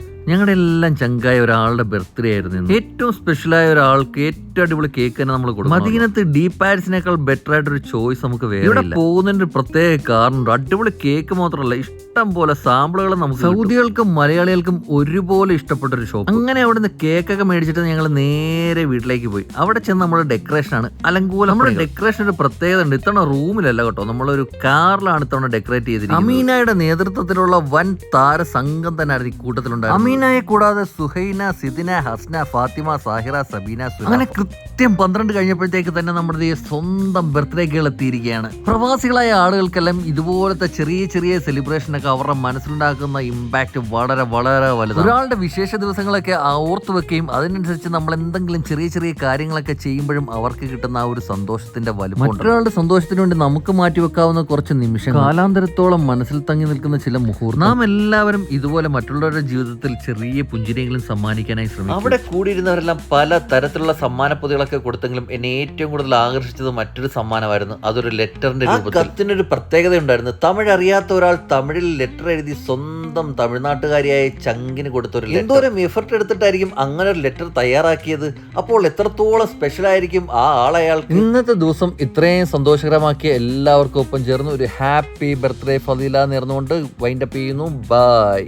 Thank you. ഞങ്ങളുടെ എല്ലാം ചങ്കായ ഒരാളുടെ ബർത്ത്ഡേ ആയിരുന്നു. ഏറ്റവും സ്പെഷ്യലായ ഒരാൾക്ക് ഏറ്റവും അടിപൊളി കേക്ക് തന്നെ നമ്മൾ കൊടുക്കും മദീനത്ത് ഡീ പാരിസിനേക്കാൾ ബെറ്റർ ആയിട്ടൊരു ചോയ്സ് നമുക്ക് വേറെ ഇവിടെ പോകുന്നതിന്റെ ഒരു പ്രത്യേക കാരണം അടിപൊളി കേക്ക് മാത്രമല്ല ഇഷ്ടം പോലെ സാമ്പിളുകൾ നമുക്ക് സൗദികൾക്കും മലയാളികൾക്കും ഒരുപോലെ ഇഷ്ടപ്പെട്ട ഒരു ഷോപ്പ് അങ്ങനെ അവിടെ നിന്ന് കേക്കൊക്കെ മേടിച്ചിട്ട് ഞങ്ങൾ നേരെ വീട്ടിലേക്ക് പോയി. അവിടെ ചെന്ന് നമ്മുടെ ഡെക്കറേഷൻ ആണ്. അലങ്കൂലം നമ്മുടെ ഡെക്കറേഷൻ ഒരു പ്രത്യേകത ഉണ്ട്. ഇത്തവണ റൂമിലല്ല കേട്ടോ. നമ്മളൊരു കാറിലാണ് ഇത്തവണ ഡെക്കറേറ്റ് ചെയ്തിരിക്കുന്നത്. അമീനയുടെ നേതൃത്വത്തിലുള്ള വൻ താര സംഘം തന്നെ ആയിരുന്നു ഈ കൂട്ടത്തിലുണ്ടായിരുന്നു അമീനയെ കൂടാതെ സുഹൈന സിദിന ഹസ്ന ഫാത്തിമ സാഹിറ സബീന. അങ്ങനെ കൃത്യം പന്ത്രണ്ട് കഴിഞ്ഞപ്പോഴത്തേക്ക് തന്നെ നമ്മുടെ ഈ സ്വന്തം ബർത്ത്ഡേ കേൾ എത്തിയിരിക്കുകയാണ്. പ്രവാസികളായ ആളുകൾക്കെല്ലാം ഇതുപോലത്തെ ചെറിയ ചെറിയ സെലിബ്രേഷൻ ഒക്കെ അവരുടെ മനസ്സിലുണ്ടാക്കുന്ന ഇമ്പാക്ട് വളരെ വളരെ വലുതാണ്. ഒരാളുടെ വിശേഷ ദിവസങ്ങളൊക്കെ ഓർത്തു വെക്കുകയും അതിനനുസരിച്ച് നമ്മൾ എന്തെങ്കിലും ചെറിയ ചെറിയ കാര്യങ്ങളൊക്കെ ചെയ്യുമ്പോഴും അവർക്ക് കിട്ടുന്ന ആ ഒരു സന്തോഷത്തിന്റെ വലുപ്പം മറ്റൊരാളുടെ സന്തോഷത്തിന് വേണ്ടി നമുക്ക് മാറ്റി വെക്കാവുന്ന കുറച്ച് നിമിഷം കാലാന്തരത്തോളം മനസ്സിൽ തങ്ങി നിൽക്കുന്ന ചില മുഹൂർത്തം നാം എല്ലാവരും ഇതുപോലെ മറ്റുള്ളവരുടെ ജീവിതത്തിൽ ചെറിയ പുഞ്ചിരിയെങ്കിലും സമ്മാനിക്കാനായി ശ്രമിക്കും. അവിടെ കൂടിയിരുന്നവരെല്ലാം പല തരത്തിലുള്ള സമ്മാന പൊതികളൊക്കെ കൊടുത്തെങ്കിലും എന്നെ ഏറ്റവും കൂടുതൽ ആകർഷിച്ചത് മറ്റൊരു സമ്മാനമായിരുന്നു. അതൊരു ലെറ്ററിന്റെ രൂപത്തിൽ. കത്തിനൊരു പ്രത്യേകത ഉണ്ടായിരുന്നു തമിഴ് അറിയാത്ത ഒരാൾ തമിഴിൽ ലെറ്റർ എഴുതി സ്വന്തം തമിഴ്നാട്ടുകാരിയായ ചങ്കിന് കൊടുത്തൊരു എന്തോരം എഫർട്ട് എടുത്തിട്ടായിരിക്കും അങ്ങനെ ഒരു ലെറ്റർ തയ്യാറാക്കിയത്? അപ്പോൾ എത്രത്തോളം സ്പെഷ്യൽ ആയിരിക്കും ആ ആളയാൾ ഇന്നത്തെ ദിവസം ഇത്രയും സന്തോഷകരമാക്കിയ എല്ലാവർക്കും ഒപ്പം ചേർന്ന് ഒരു ഹാപ്പി ബർത്ത്ഡേ ഫലീല നേർന്നുകൊണ്ട് വൈൻഡപ്പ് ചെയ്യുന്നു. ബൈ